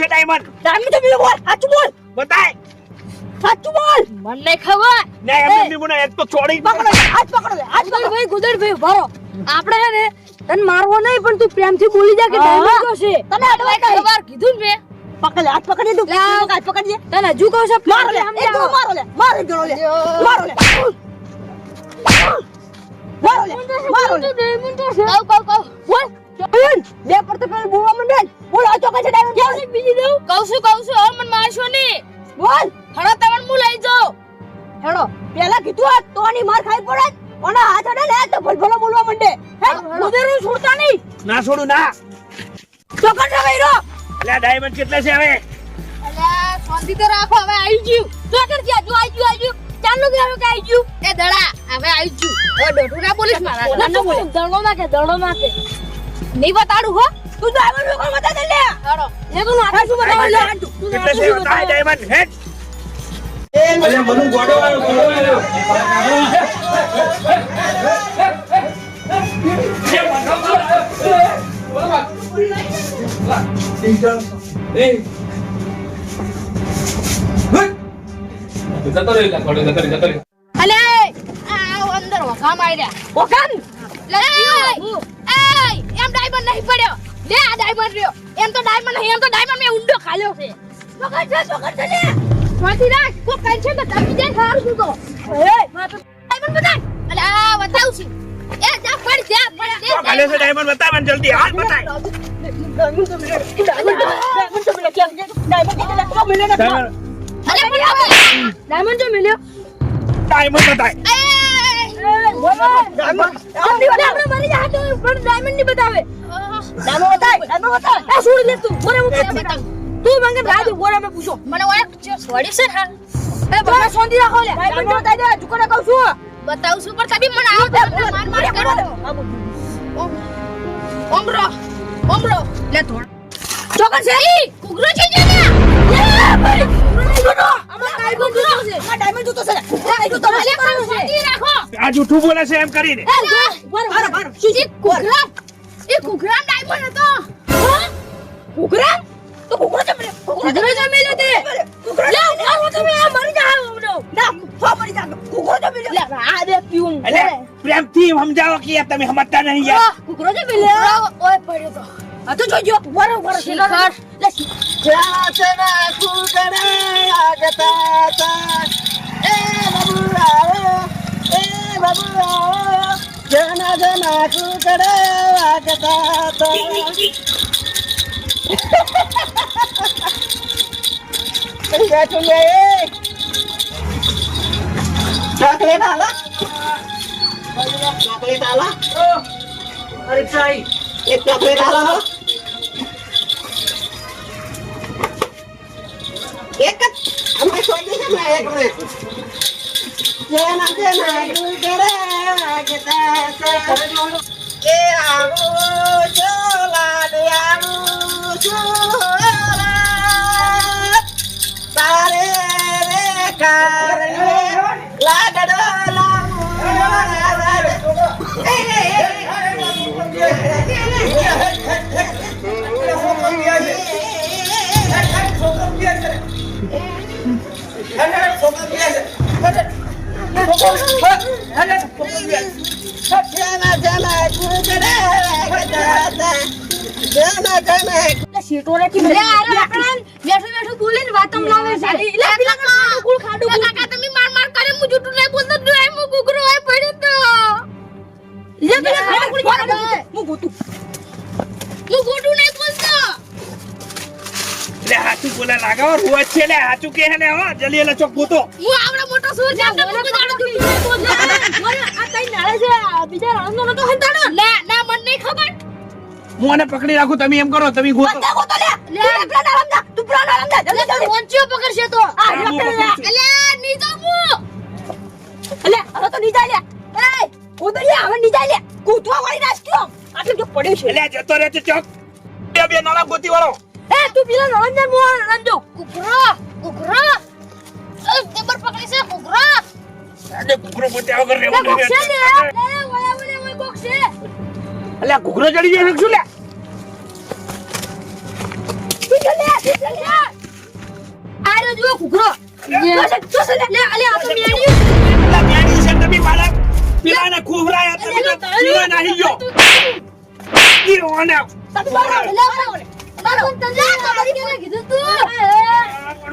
છે diamond diamond તો બીજો બોલ સાચું બોલ. બતાય. સાચું બોલ. મને ખબર. ને એમ એમની મને એક તો ચોડી પકડો આજ હાથ પકડો આજ પકડો. ભાઈ ગુદર ભાઈ ભરો. આપણે હે ને તન મારવો નહીં પણ તું પ્રેમથી બોલી જા કે ડાયમંડ તો છે. તને અડવાઈ ખબર કીધું ને પકડ હાથ પકડી દઉં હાથ પકડી. દે તને હજુ કહું છું મારો લે. મારો લે મારો ગણો લે. મારો લે મારો લે. મારો લે ડાયમંડ તો છે. કહું કહું કહું બોલ. બે પર તો પેલું બોલવા માંડે ને. બોલ આ ચોકા છે ડાયમંડ બોલ બીજી દઉં કહું છું કહું છું હવે મને મારશો નહીં. બોલ. હણો તમને હું લઈ જાઉં. હેડો. પેલા કીધું આ તોની માર ખાઈ પડે. અને હાથ અડે લે તો ભલભલો બોલવા માંડે. હેડ. કુદેરું છોડતા નહીં. ના છોડું ના. ચોકન રે વૈરો એટલે ડાયમંડ કેટલા છે હવે? અલ્યા શાંતિ તો રાખો હવે આવી ગયું. ચોકર ક્યાં જો આવી ગયું આવી ગયું. ચાલુ કર્યું કે આવી ગયું? એ દડા હવે આવી ગયું. હવે દોઢું ના બોલીશ મારા. ના, ના બોલે. દડો નાખે દડો નાખે. નહીં બતાડું હો. તું ડાયમંડનું કોણ બતા દે લે. હળો એ કોણ હાથ શું બતાવે લે? તું. કેટલા છે બતાય ડાયમંડ હેડ. જતો રહી લા, થોડો જતો રહી, જતો રહી. અલે આ અંદર વખા માર્યા ઓકાન લે એમ ડાયમંડ નહીં પડ્યો. લે આ ડાયમંડ રહ્યો એમ તો ડાયમંડ નહીં એમ તો ડાયમંડ મેં ઊંડો ખાલ્યો છે ચોકન છે ચોકન છે લે સ્વાતી રાખ કો કાઈ છે તો દબી જાય સારું શું તો એ મારે ડાયમંડ બતાય અલે આ બતાવું છું એ જા પડ જા પડ તો ખાલ્યો છે ડાયમંડ બતા મને જલ્દી હાલ બતાય ડાયમંડ તો મિલે ડાયમંડ તો ડાયમંડ તો તો ને મળ્યો બતાય આપણે મરી પણ ડાયમંડ નહીં બતાવે ડાયમંડ છોડી દે તું. બોરે હું તું મંગે રાજુ બોરે મે પૂછો. મને ઓળખ છોડી છે હા. એ બડા સોંધી રાખો લે. ડાયમંડ બતાઈ દે ચુકોને કહું છું બતાવું છું પણ કદી મને આવો માર માર કરો. ઓમરો. ઓમરો. લે થોડ ચોકન છે ઈ કુગરો છે જે ને લે ભાઈ કુગરો અમાર કાઈ કુગરો છે. આ ડાયમંડ જોતો છે. ડાયમંડ જોતો લે પણ સોંધી રાખો. આ જૂઠું બોલે છે એમ કરીને. એ કુગરા ઈ કુગરા ડાયમંડ હતો. હા? કુકરા તો છે મિલે કુગરો જમે લે તે. લે મારો તમે આ મરી જા હમણો ના ફો મરી જા. કુકરો છે મિલે લે આ દે પીઉં એટલે પ્રેમથી સમજાવો કે તમે સમજતા નહીં યાર. કુકરો છે મિલે ઓય પડ્યો તો. આ તો જોજો વરો વરો શિખર. લે ચાચના કુકડે આગતા તા એ બબુઆ એ બબુઆ જના જના કુકડે આગતા તા કઈ બેઠું લે ચોકલેટ આલા ચોકલેટ આલા અરે સાઈ એક ચોકલેટ આલા એક જ અમે છોડી છે ને એક રે જેના જેના ગુગરે વાગતા હતા. on, come છો લાડ આવો છો લાડ. તારે રે કારે લાડડો લાવો લાડ. એ, એ, જેના જેના ગુગરે વાગતા હતા. જેના જેના સીટોરે થી લે આરે આકડાન બેઠો બેઠો બોલે ને વાતમ લાવે છે લે પેલા ખાડું ખાડું કાકા તમે માર માર કરે હું જૂઠું નહીં બોલતો ડ્રાઈવ મુ કુકરો હોય પડ્યો તો લે પેલા ખાડું ખાડું હું ગોતું. હું ખોટું નહીં બોલતો. એટલે હાચું બોલે લાગાવો રોજ છે. લે હાચું કે હે લે હો જલ્દી એટલે ચોક ગોતો. હું આવડો મોટો સુર છે તો હું જાણું તું બોલ. આ તઈ નાળે છે બીજા રણનો નતો હંતાડો. ના ના મને નહીં ખબર. હું આને પકડી રાખું તમે એમ કરો તમે ગોતો. ગોતો લે લે. પેલા નામ દા તું પેલા નામ દા જલ્દી જલ્દી. પહોંચ્યો પકડશે તો. આ ની મુ અલે હવે તો નીચે લે. એ ઉતરી હવે નીચે લે. કૂતવા વાળી નાસ્યો આટલું જો પડ્યું છે. એટલે જતો રહે ચોક. બે બે નાળા ગોતી વાળો એ તું પેલા નળંજન મો નંદો કુકરો કુકરો. એ પકડી છે કુકરો. અરે ઘૂઘરો ગોત્યા વગર લે રહેવું નહીં. લે લે બોક્સે ઘૂઘરો ચડી જાય શું લે? આ તો મેણી છે તમે બાળક પીવાના ખોવરાયા તમે પીવા નાહી ગયો ઈ ઓના તમે કીધું તું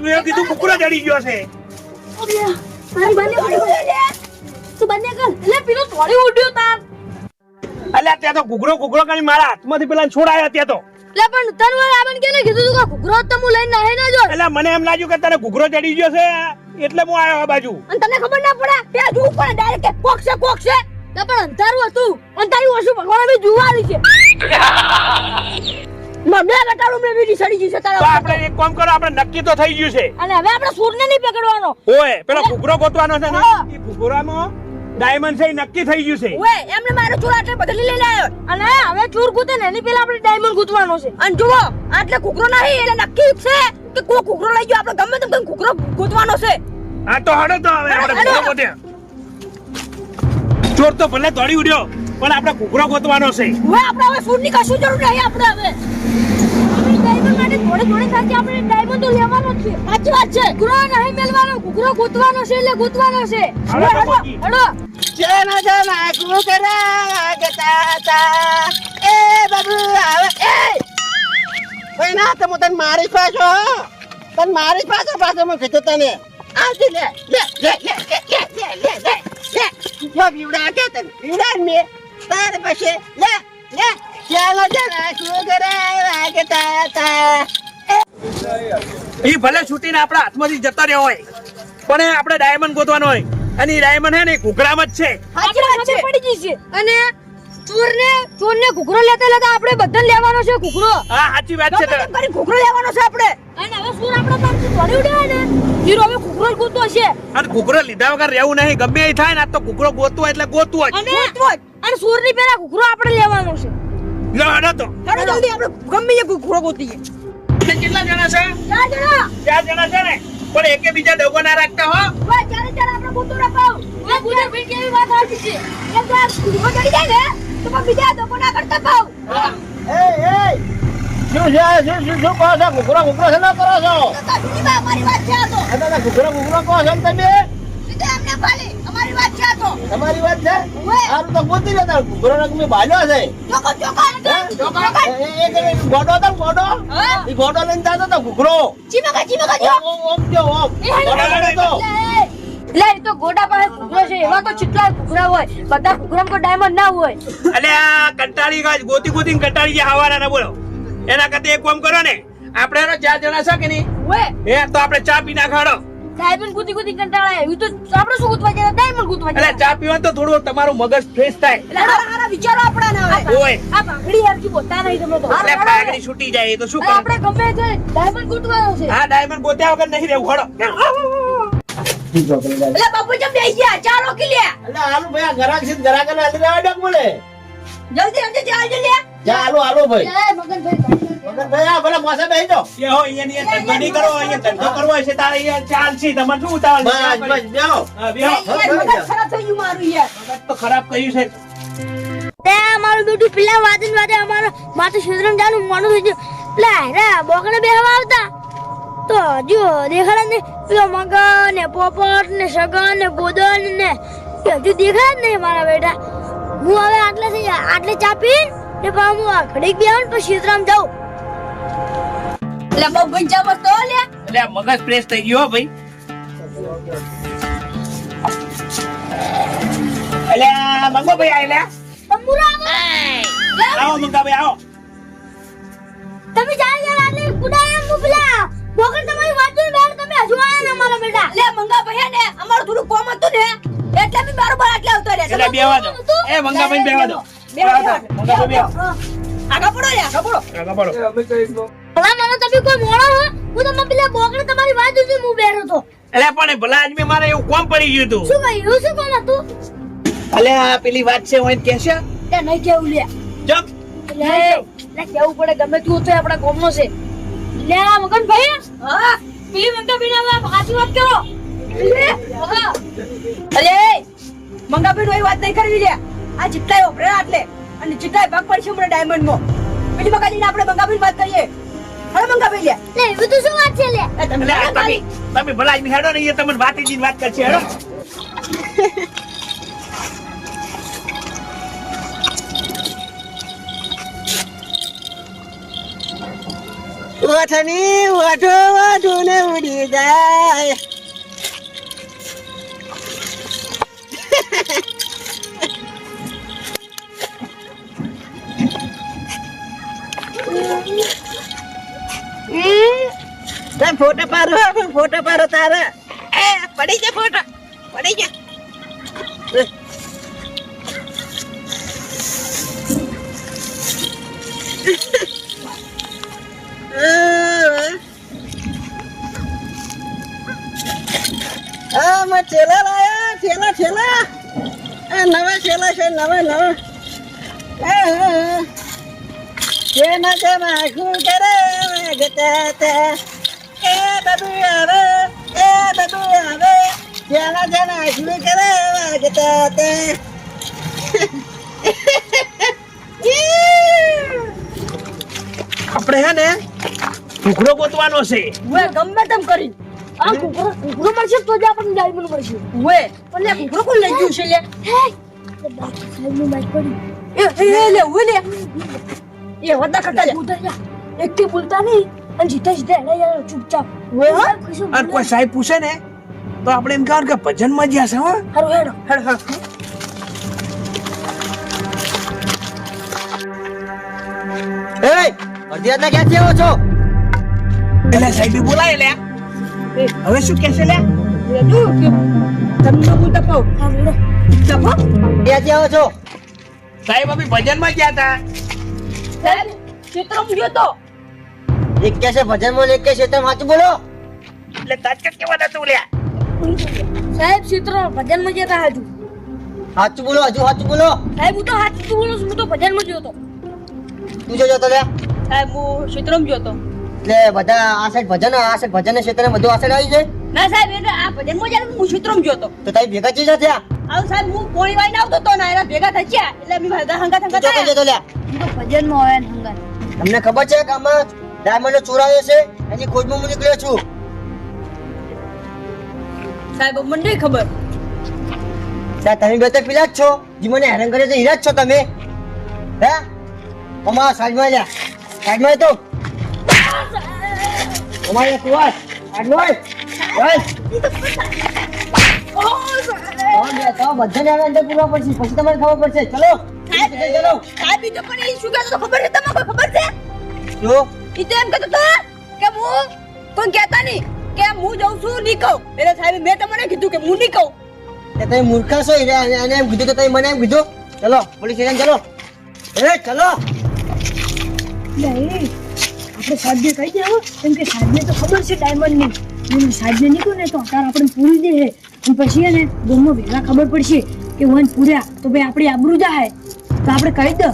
પણ કીધું કુકરો જડી ગયો છે મારી બને ઉડી તું બને કર. એટલે પેલો તોડી ઉડ્યો તાર. અલ્યા ત્યાં તો ઘૂઘરો ઘૂઘરો કરી મારા હાથમાંથી પેલા છોડાયા ત્યાં તો. લે, પણ તન વાર આ બંને કેને કીધું તું કે ઘૂઘરો તો હું લઈને નાહી ના જો એટલે મને એમ લાગ્યું કે તને ઘૂઘરો ચડી ગયો છે એટલે હું આવ્યો આ બાજુ. અને તને ખબર ના પડે ત્યાં જોવું ઉપર ડાયરેક્ટ કે કોક છે કોક છે. લે, પણ અંધારું હતું. અંધારી વસ્તુ ભગવાન બી જોવાની છે. મને ઘટાડો મેં બીજી સડી ગઈ છે તો તારા આપણે એક કામ કરો આપણે નક્કી તો થઈ ગયું છે. અને હવે આપણે સૂરને નહીં પકડવાનો. ઓય પેલો ઘૂઘરો ગોતવાનો છે ને? એ ઘૂઘરામાં ડાયમંડ છે નક્કી થઈ ગયું છે. ઓએ એમને મારો ચોર આટલે બદલી લઈ લાયો અને હવે ચોર ગૂતે ને એની પેલા આપણે ડાયમંડ ગૂંથવાનો છે. અને જુઓ આટલે કુકરો નહીં એટલે નક્કી છે કે કો કુકરો લઈ ગયો આપણે ગમે તેમ ઘૂઘરો ગૂંથવાનો છે. આ તો હડો તો હવે આપણે હેડો. ઘૂઘરો ચોર તો ભલે દોડી ઉડ્યો પણ આપણે કુકરો ગોતવાનો છે. ઓએ આપણે હવે સૂરની કશું જરૂર નહીં આપણે હવે. આપણે ડાયમંડ જોડે થોડે આપણે ડાયમંડ તો લેવાનો છે સાચી વાત છે ઘૂઘરો નહીં મેલવાનો ઘૂઘરો ગૂંથવાનો છે એટલે ગૂંથવાનો છે હડો હડો. હેડો. જેના જેના કુકરા વાગતા તા એ બાબુ આવે એ કોઈ ના તો હું તને મારી પાછો તને મારી પાછો પાછો હું કીધું તને આવજે લે લે લે લે લે લે લે લે લે લે જો બીવડા કે તને બીવડા મે તારે પછી લે લે જેના જેના કુકરા વાગતા તા એ ભલે છૂટીને આપણા હાથમાંથી જતો રહ્યો હોય પણ આપણે ડાયમંડ ગોતવાનો હોય. અને ડાયમંડ હે ને ઘૂઘરામાં જ છે. પડી ગઈ છે. અને ચોરને ચોરને ઘૂઘરો લેતા લેતા આપણે બધા લેવાનો છે ઘૂઘરો. હા સાચી વાત છે. તારી ઘૂઘરો લેવાનો છે આપણે. અને હવે સુર આપણા પાસેથી થોડી ઉડ્યા ને હીરો હવે ઘૂઘરો જ છે અને ઘૂઘરો લીધા વગર રહેવું નહીં ગમે એ થાય ને આ તો ઘૂઘરો ગોતવો એટલે ગોતવો જ. અને અને સુરની પેલા ઘૂઘરો આપણે લેવાનો છે. લો હડો તો. હેડો જલ્દી આપણે ગમે એ ઘૂઘરો ગોતીએ. કેટલા જણા છે? ચાર જણા. ચાર જણા છે ને? પણ એકે બીજા ડગો ના રાખતા હો. ઓય ચારે ચાર આપણે ગોતો રખાવ. ઓય ગુજર ભાઈ કેવી વાત સાચી છે? એમ તો આ ચડી જાય ને તો પણ બીજા ડગો ના કરતા પાવ એ એ શું છે? શું શું શું કહો છો? ઘૂઘરો ઘૂઘરો છે ના કરો છો? બીજી વાત છે આ તો. દાદા ઘૂઘરો ઘૂઘરો કહો છો ને તમે? સીધે એમને ખાલી અમારી વાત છે આ તો. તમારી વાત છે? ઓય. તો ગોતી લેતા ઘૂઘરો ને તમે ભાલ્યો છે. ચોકો ચોકો ચોકો એ એ- એ એક ગોડો તો ને ગોડો એ ગોડો લઈને જાતો તો ઘૂઘરો ચીમકા ચીમકા જો ઓમ ઓમ ઓમ જો ઓમ. ગોડો લઈને હતો. લે એ. તો ગોડા પાસે ઘૂઘરો છે. એવા તો કેટલા ઘૂઘરા હોય. બધા ઘૂઘરામાં કોઈ ડાયમંડ ના હોય. એટલે આ કંટાળી ગયા. ગોતી ગોતી કંટાળી ગયા હવાના ના બોલો. એના કરતા એક કામ કરો ને. આપણે એનો ચાર જણા છે કે નહીં? એ તો આપણે ચા પી નાખાડો. ડાયમંડ ગુતી ગુતી કંટાળા એ તો આપણે શું ગુતવા એટલે ચા પીવા તો થોડું તમારું મગજ ફ્રેશ થાય. એટલે હારા હારા વિચારો આપણા ના હોય. ઓય. આ પાઘડી હરકી બોતા નહીં તમે તો. એટલે પાઘડી છૂટી જાય તો શું આપણે ગમે છે ડાયમંડ ગોતવાનો છે. હા ડાયમંડ ગોત્યા વગર નહીં રહેવું હળો. એટલે બાપુ જમ બેસી ગયા? ચાલો કે લે. એટલે હાલો ભાઈ ગરાક છે ગરાક ને હાલી રહેવા મળે. જલ્દી જલ્દી ચાલ લે જા હાલો હાલો ભાઈ. મગનભાઈ આ ભલે મોસે બેહી જાઓ. એ હો અહીંયા ની ધંધો નહીં અહીંયા ધંધો કરવો હશે તારે અહીંયા ચાલશે તમારે શું ઉતાવળ બસ બસ બેહો. બેહો. મગજ ખરાબ થઈ ગયું મારું યાર. મગજ તો ખરાબ કર્યું છે. તે અમારું બેટું પેલા વાદન વાદે અમારો માથું સુધરમ જાનું મોનું થઈ ગયું. એટલે હારા બોકડે બેહવા આવતા. તો જો દેખાડા ને પેલો મગન ને પોપટ ને સગન ને ગોદન ને હજુ દેખાય જ નહીં મારા બેટા. હું હવે આટલે થઈ ચા ચાપી ને પા હું આ ઘડીક બેહું પછી ક્ષેત્રમાં જાઉં એટલે બહુ ગંજા વસ્તુ લે. આ મગજ ફ્રેશ થઈ ગયો હો ભાઈ. આ મંગો ભાઈ આયલા. તંબુરા આવો. મંગા ભાઈ આવો. તમે જાય યાર આટલે કુડાયા હું પેલા બોકર તમારી વાત બેન તમે. હજુ આયા ને મારા બેટા લે મંગા ભૈયા ને અમારું થોડું કોમ હતું ને એટલે મેં બરોબર આટલે આવતો રે એટલે બેહવા દો. એ મંગા ભાઈ બેહવા દો. મંગા આગા પડો લે આગા પડો. ભલા મને તમે કોઈ મોળો હો? હું તમે પેલા બોકડે તમારી વાત હું બેઠો તો એટલે પણ ભલા આજ મેં મારે એવું કોમ પડી ગયું તું શું કહ્યું શું કોમ હતું? અલે આ પેલી વાત છે હું કે તે નહીં કેવું લે. ચપ. લે લે કેવું પડે ગમે તું તો કોમ ગામનો છે. લે આ મગન ભાઈ. હા. પેલી મંગા બીના વાત સાચી વાત કરો. અલે મંગા બીનો વાત નહીં કરવી લે. આ જેટલાય ઓપરે આટલે અને જેટલાય ભાગ પડશે મને ડાયમંડમાં પેલી મગાજીને આપણે મંગા વાત કરીએ. હવે મંગા ભાઈ લે. લે એવું તો શું વાત છે લે? એ તમે તમે તમે ભલા આદમી હેડો ને એ તમને વાત જ વાત કરશે હેડો. ઓઠની ઓઠો ઓઠો ને ઉડી. ફોટો પાડો તારા. એ પડી જા ફોટો. પડી જા. આ માં ઠેલા લાયા ઠેલા ઠેલા આ નવા ઠેલા છે નવા નવા. આ, આ, આ. જેના જેના આખું કરે. એ બાબુ આવે એ બાબુ આવે જેના જેના આખું કરે વાગતા હતા આપણે હે ને કુકરો ગોતવાનો છે. વે ગમે તેમ કરી. આ કુકરો કુકરો મળશે તો જ આપણને ડાયમંડ મળશે. વે પણ લે કુકરો કોણ લઈ ગયું છે લે? હે? એ એ લે લે. એ વડા કરતા લે. એક કે બોલતા નહીં. અને જીતે જીતા એના યાર ચૂપચાપ. અને કોઈ સાહેબ પૂછે ને તો આપણે એમ કહેવાનું કે ભજનમાં જ્યાં છે હો. હારું હેડો. હડ હા એ અડધી ક્યાંથી આવો છો? એટલે સાહેબ બોલાય લે હવે શું કહેશે લે તું તમને હું હેડો. તપો ક્યાંથી આવો છો? સાહેબ અમે ભજનમાં ગયા હતા. સાહેબ ચિત્રમ ગયો તો. એક કે છે ભજનમાં ને એક કે છે તમે સાચું બોલો. એટલે તાજકત કેવા હતું લ્યા સાહેબ સીત્રો ભજનમાં જતા હાજુ. સાચું બોલો હજુ સાચું બોલો. સાહેબ હું તો હાથ બોલું છું હું તો ભજનમાં જોતો. તું જો જોતો લે. સાહેબ હું ચિત્રમમાં જોતો. એટલે બધા આ સાઈડ ભજન આ સાઈડ ભજન ને ક્ષેત્ર બધું આ સાઈડ આવી જાય ના સાહેબ એટલે આ ભજનમાં જ્યારે હું ચિત્રમમાં જોતો. તો તારી ભેગા ચીજા થયા આવ સાહેબ હું પોણી વાઈને આવતો તો ના એના ભેગા થયા એટલે અમે હંગા તું હંગા જો તો લે. હું તો ભજનમાં હોય ને હંગાત તમને ખબર છે કે આમાં ડાયમંડ ચોરાયો છે એની ખોજમાં હું નીકળ્યો છું. સાહેબ મને નહીં ખબર. સાહેબ તમે બે તો પેલા જ છો. જે મને હેરાન કરે છે હીરા જ છો તમે. હે? અમારા સાઈડમાં લ્યા. સાઈડમાં તો. અમારે કુવાસ સાઈડમાં. બસ. બધાને હવે અંદર પૂરવા પડશે. પછી તમારે ખબર પડશે. ચલો. ચલો. સાહેબ તો પણ ઈ શું કહેતો ખબર છે? તમને ખબર છે? જો ઈ તો એમ કહેતો તો કે હું કોઈ કહેતા નહીં કે હું જઉં છું નહીં કહું. એટલે સાહેબ મેં તમને કીધું કે હું નહીં કહું. તે તમે મૂર્ખા છો એને એમ કીધું કે તમે મને એમ કીધું. ચલો પોલીસ સ્ટેશન ચલો. એ ચલો. નહીં આપણે સાધ્ય કહી દેવો કેમ કે સાધ્ય તો ખબર છે ડાયમંડની હું સાધ્ય નીકળું ને તો અત્યારે આપણે પૂરી દે અને પછી એને ગમો વહેલા ખબર પડશે કે વન પૂર્યા તો ભાઈ આપણી આબરૂ જાય તો આપણે કહી દો.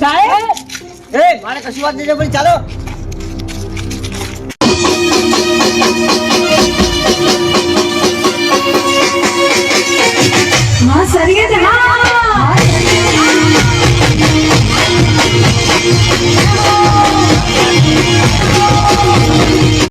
સાહેબ એ મારે કશું વાત નહીં ચાલો. માં સરીએ